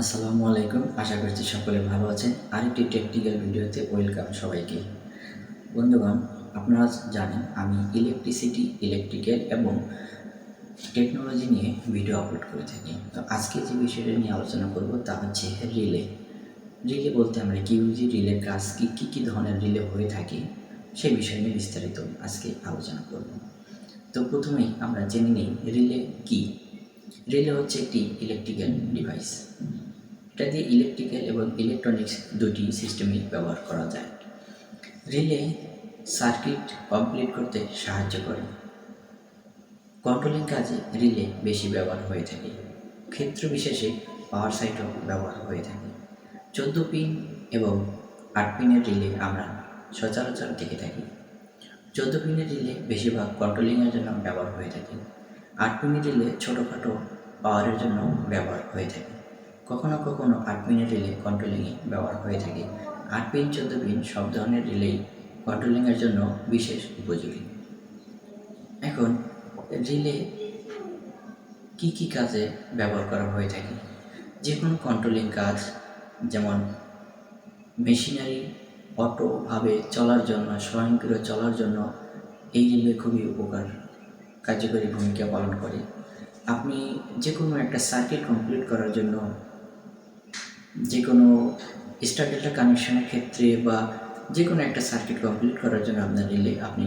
আসসালামু আলাইকুম। আশা করছি সকলে ভালো আছেন। আরেকটি টেকনিক্যাল ভিডিওতে ওয়েলকাম সবাইকে। বন্ধুগণ, আপনারা জানেন আমি ইলেকট্রিসিটি ইলেকট্রিক্যাল এবং টেকনোলজি নিয়ে ভিডিও আপলোড করে থাকি। তো আজকে যে বিষয়টা নিয়ে আলোচনা করব তা হচ্ছে রিলে রিলে বলতে আমরা কী বুঝি? রিলের কাজ কী কী কী ধরনের রিলে হয়ে থাকে? সেই বিষয় নিয়ে বিস্তারিত আজকে আলোচনা করব। তো প্রথমেই আমরা জেনে নিই রিলে কী? রিলে হচ্ছে একটি ইলেকট্রিক্যাল ডিভাইস এটা দিয়ে ইলেকট্রিক্যাল এবং ইলেকট্রনিক্স দুটি সিস্টেমই ব্যবহার করা যায়। রিলে সার্কিট কমপ্লিট করতে সাহায্য করে। কন্ট্রোলিং কাজে রিলে বেশি ব্যবহার হয়ে থাকে। ক্ষেত্র বিশেষে পাওয়ার সাইটও ব্যবহার হয়ে থাকে। চোদ্দ পিন এবং আট পিনের রিলে আমরা সচরাচর দেখে থাকি। চোদ্দ পিনের রিলে বেশিরভাগ কন্ট্রোলিংয়ের জন্য ব্যবহার হয়ে থাকে। আট রিলে ছোটোখাটো পাওয়ারের জন্য ব্যবহার হয়ে থাকে। কখনো কখনো আট পিনের রিলে কন্ট্রোলিংয়ে ব্যবহার হয়ে থাকে। আট পিন চোদ্দ পিন সব ধরনের রিলেই কন্ট্রোলিংয়ের জন্য বিশেষ উপযোগী। এখন রিলে কি কি কাজে ব্যবহার করা হয়ে থাকে? যে কোনো কন্ট্রোলিং কাজ, যেমন মেশিনারি অটোভাবে চলার জন্য, স্বয়ংক্রিয় চলার জন্য, এই রিলে খুবই উপকার। কার্যকরী ভূমিকা পালন করে। আপনি যে কোনো একটা সার্কিট কমপ্লিট করার জন্য যে কোনো স্টার্টেলটা কানেকশনের ক্ষেত্রে বা যে কোনো একটা সার্কিট কমপ্লিট করার জন্য আপনার রিলে আপনি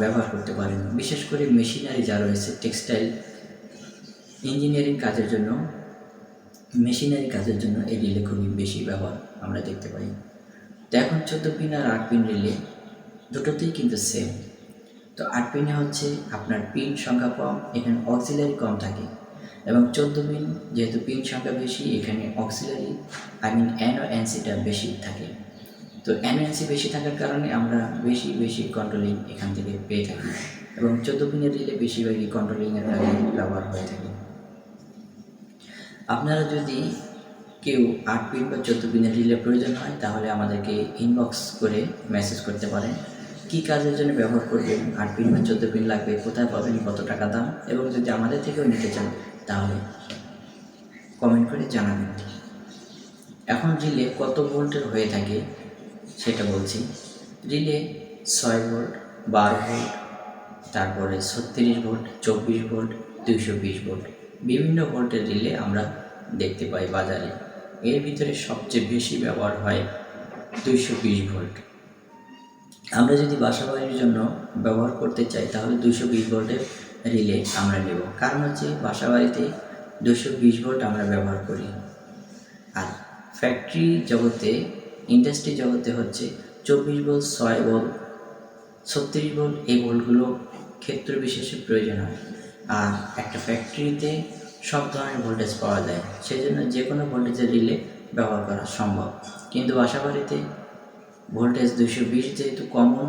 ব্যবহার করতে পারেন। বিশেষ করে মেশিনারি যা রয়েছে টেক্সটাইল ইঞ্জিনিয়ারিং কাজের জন্য মেশিনারি কাজের জন্য এই রিলে খুবই বেশি ব্যবহার আমরা দেখতে পাই। তো এখন চোদ্দ পিন আর আট পিন রিলে দুটোতেই কিন্তু সেম তো আট পিনে হচ্ছে আপনার পিন সংখ্যা কম, এখানে অক্সিলারি কম থাকে। এবং চোদ্দ পিন যেহেতু পিন সংখ্যা বেশি, এখানে অক্সিলারি আই মিন এনসিটা বেশি থাকে। তো এন এনসি বেশি থাকার কারণে আমরা বেশি বেশি কন্ট্রোলিং এখান থেকে পেয়ে থাকি। এবং চোদ্দ পিনের রিলে বেশিরভাগই কন্ট্রোলিংয়ের কাজে ব্যবহার হয়ে থাকে। আপনারা যদি কেউ আট পিন বা চোদ্দ পিনের রিলে প্রয়োজন হয়, তাহলে আমাদেরকে ইনবক্স করে মেসেজ করতে পারেন। কী কাজের জন্য ব্যবহার করবেন আট পিন বা চোদ্দ পিন লাগবে, কোথায় পাবেন, কত টাকা দাম? এবং যদি আমাদের থেকেও নিতে চান, তাহলে কমেন্ট করে জানাবেন। এখন রিলে কত ভোল্টের হয়ে থাকে সেটা বলছি। রিলে ছয় ভোল্ট, বারো ভোল্ট, তারপরে ছত্রিশ ভোল্ট, চব্বিশ ভোল্ট, দুইশো বিশ ভোল্ট। বিভিন্ন ভোল্টের রিলে আমরা দেখতে পাই বাজারে। এর ভিতরে সবচেয়ে বেশি ব্যবহার হয় দুইশো বিশ ভোল্ট। আমরা যদি বাসাবাড়ির জন্য ব্যবহার করতে চাই, তাহলে দুশো বিশ ভোল্টের রিলে আমরা নেব। কারণ হচ্ছে বাসাবাড়িতে দুশো বিশ ভোল্ট আমরা ব্যবহার করি। আর ফ্যাক্টরি জগতে ইন্ডাস্ট্রি জগতে হচ্ছে চব্বিশ ভোল্ট, ছয় ভোল্ট, ছত্রিশ ভোল্ট এই ভোল্টগুলো ক্ষেত্র বিশেষে প্রয়োজন হয়। আর একটা ফ্যাক্টরিতে সব ধরনের ভোল্টেজ পাওয়া যায়। সেজন্য যে কোনো ভোল্টেজের রিলে ব্যবহার করা সম্ভব। কিন্তু বাসাবাড়িতে ভোল্টেজ দুশো বিশ যেহেতু কমন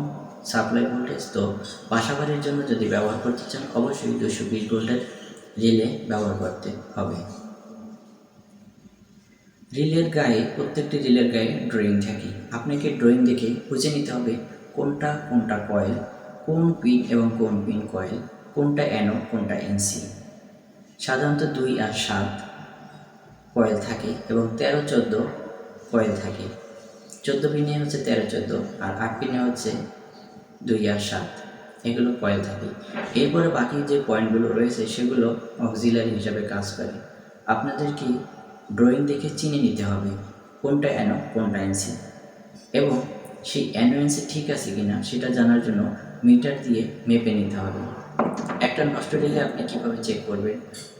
সাপ্লাই ভোল্টেজ, তো বাসাবাড়ির জন্য যদি ব্যবহার করতে চান, অবশ্যই দুশো বিশ ভোল্টের রিলে ব্যবহার করতে হবে। রিলের গায়ে, প্রত্যেকটি রিলের গায়ে ড্রয়িং থাকে। আপনাকে ড্রয়িং দেখে বুঝে নিতে হবে কোনটা কোনটা কয়েল, কোন পিন এবং কোন পিন কয়েল, কোনটা অ্যানো, কোনটা এনসি। সাধারণত দুই আর সাত কয়েল থাকে এবং তেরো চোদ্দ কয়েল থাকে। চোদ্দ পিনে হচ্ছে তেরো চোদ্দ, আর আট পিনে হচ্ছে দুই আর সাত। এগুলো কয়েল থাকে। এরপরে বাকি যে পয়েন্টগুলো রয়েছে, সেগুলো অক্সিলারি হিসাবে কাজ করে। আপনাদেরকে ড্রয়িং দেখে চিনে নিতে হবে কোনটা অ্যানো কোনটা এনসি এবং সেই অ্যানো এনসি ঠিক আছে কিনা, সেটা জানার জন্য মিটার দিয়ে মেপে নিতে হবে। একটা নষ্ট দিলে আপনি কীভাবে চেক করবেন?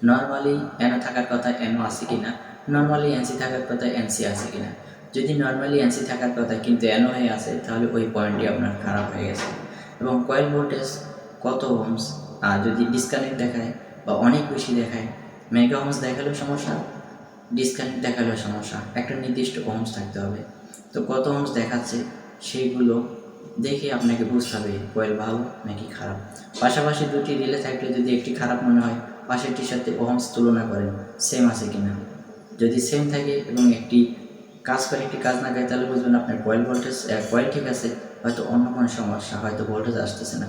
নর্মালি অ্যানো থাকার কথা অ্যানো আছে কিনা? নর্মালি এনসি থাকার কথা এনসি আছে কিনা? যদি নর্মালি এনসি থাকার কথা কিন্তু অ্যানো হয়ে আছে, তাহলে ওই পয়েন্টটি আপনার খারাপ হয়ে গেছে। এবং কয়েল ভোল্টেজ কত হোমস আর যদি ডিসকানেক্ট দেখায় বা অনেক বেশি দেখায় মেগা হোমস দেখালেও সমস্যা ডিসকানেক্ট দেখালেও সমস্যা। একটা নির্দিষ্ট হোমস থাকতে হবে। তো কত হোমস দেখাচ্ছে সেইগুলো দেখে আপনাকে বুঝতে হবে কয়েল ভালো নাকি খারাপ। পাশাপাশি দুটি রিলে থাকলে যদি একটি খারাপ মনে হয়, পাশেরটির সাথে ওহমস তুলনা করেন সেম আছে কিনা। যদি সেম থাকে এবং একটি কাজ করে, একটি কাজ না করে তাহলে বুঝবেন আপনার কয়েল ভোল্টেজ কয়েল ঠিক আছে, হয়তো অন্য কোনো সমস্যা হয়তো ভোল্টেজ আসতেছে না।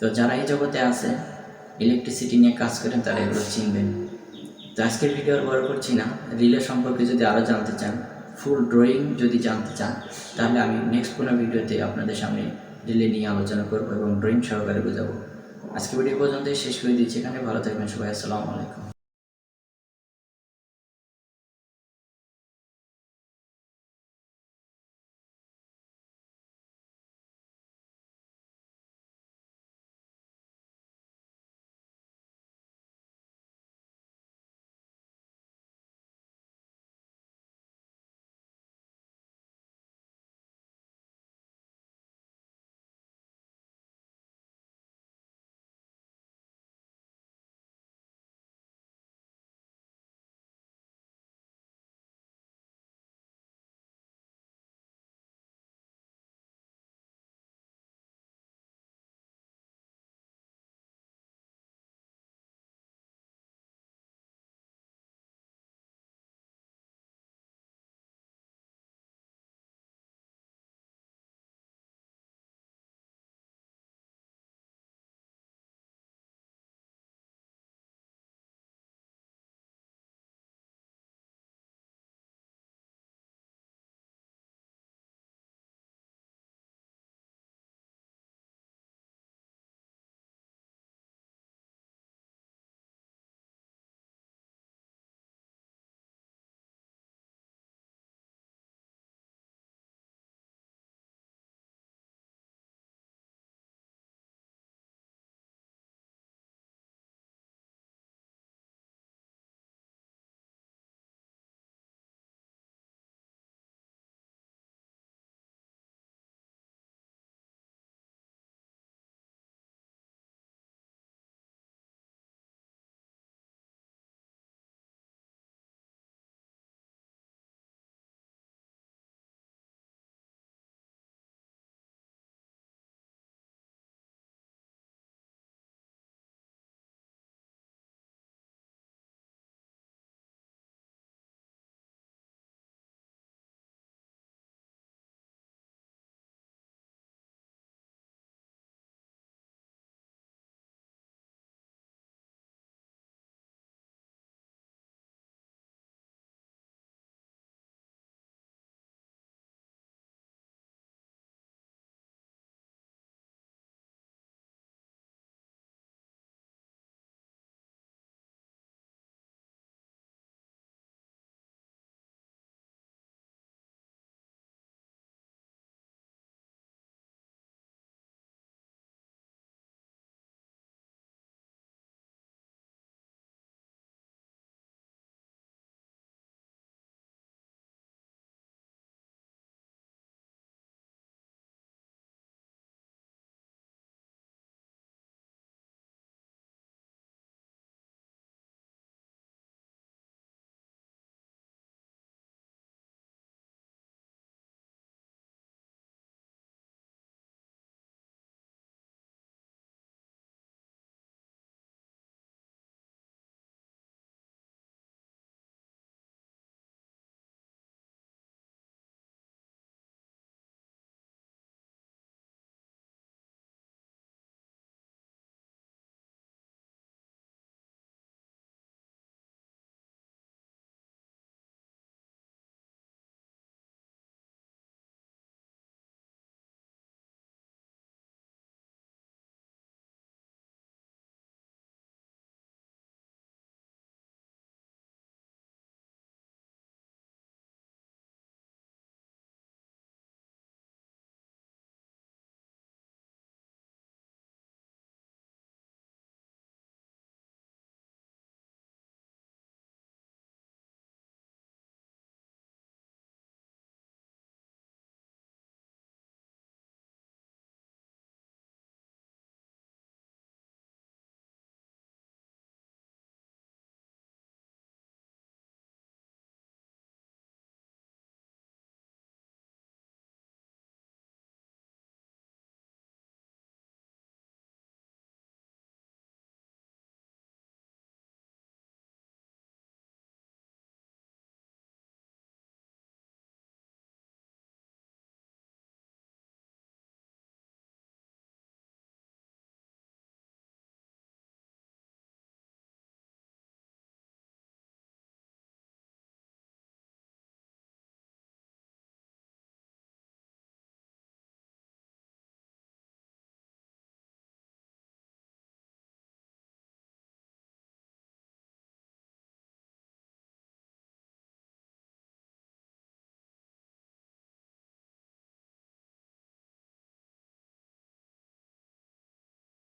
তো যারা এই জগতে আছে ইলেকট্রিসিটি নিয়ে কাজ করেন, তারা এগুলো চিনবেন। তো আজকের ভিডিও আর বড় করছি না। রিলে সম্পর্কে যদি আরও জানতে চান ফুল ড্রয়িং যদি জানতে চান, তাহলে আমি নেক্সট কোনো ভিডিওতে আপনাদের সামনে রিলে নিয়ে আলোচনা করব এবং ড্রয়িং সহকারে বোঝাবো। আজকে ভিডিও পর্যন্তই, শেষ করে দিচ্ছি এখানে। ভালো থাকবেন সবাই, আসসালামু আলাইকুম।